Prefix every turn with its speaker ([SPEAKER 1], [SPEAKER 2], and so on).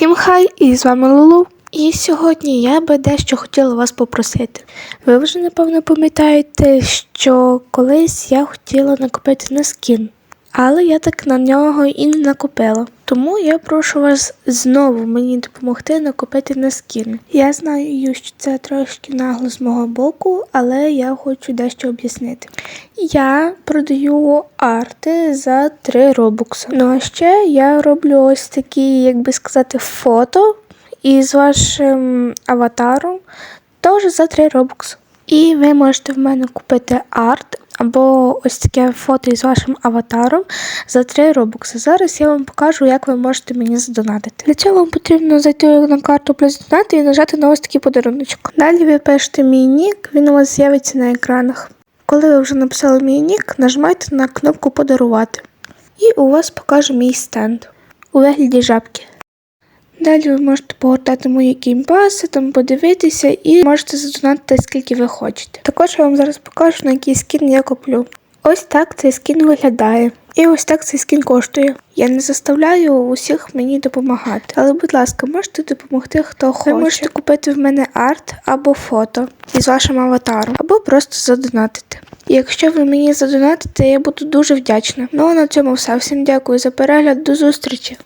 [SPEAKER 1] Всім хай, і з вами Лулу. І сьогодні я би дещо хотіла вас попросити. Ви вже напевно пам'ятаєте, що колись я хотіла накопити на скін, але я так на нього і не накопила. Тому я прошу вас знову мені допомогти накопити на скін. Я знаю, що це трошки нагло з мого боку, але я хочу дещо об'яснити. Я продаю арти за 3 робокси. Ну а ще я роблю ось такі, як би сказати, фото із вашим аватаром теж за 3 робокси. І ви можете в мене купити арт або ось таке фото із вашим аватаром за 3 робокси. Зараз я вам покажу, як ви можете мені задонатити. Для цього вам потрібно зайти на карту плюс донати і нажати на ось такий подаруночок. Далі ви пишете мій нік, він у вас з'явиться на екранах. Коли ви вже написали мій нік, нажимайте на кнопку Подарувати. І у вас покаже мій стенд у вигляді жабки. Далі ви можете погортати мої геймпаси, там подивитися і можете задонатити скільки ви хочете. Також я вам зараз покажу, на який скін я куплю. Ось так цей скін виглядає. І ось так цей скін коштує. Я не заставляю усіх мені допомагати. Але, будь ласка, можете допомогти, хто хоче. Ви можете купити в мене арт або фото із вашим аватаром, або просто задонатити. І якщо ви мені задонатите, я буду дуже вдячна. Ну а на цьому все. Всім дякую за перегляд. До зустрічі!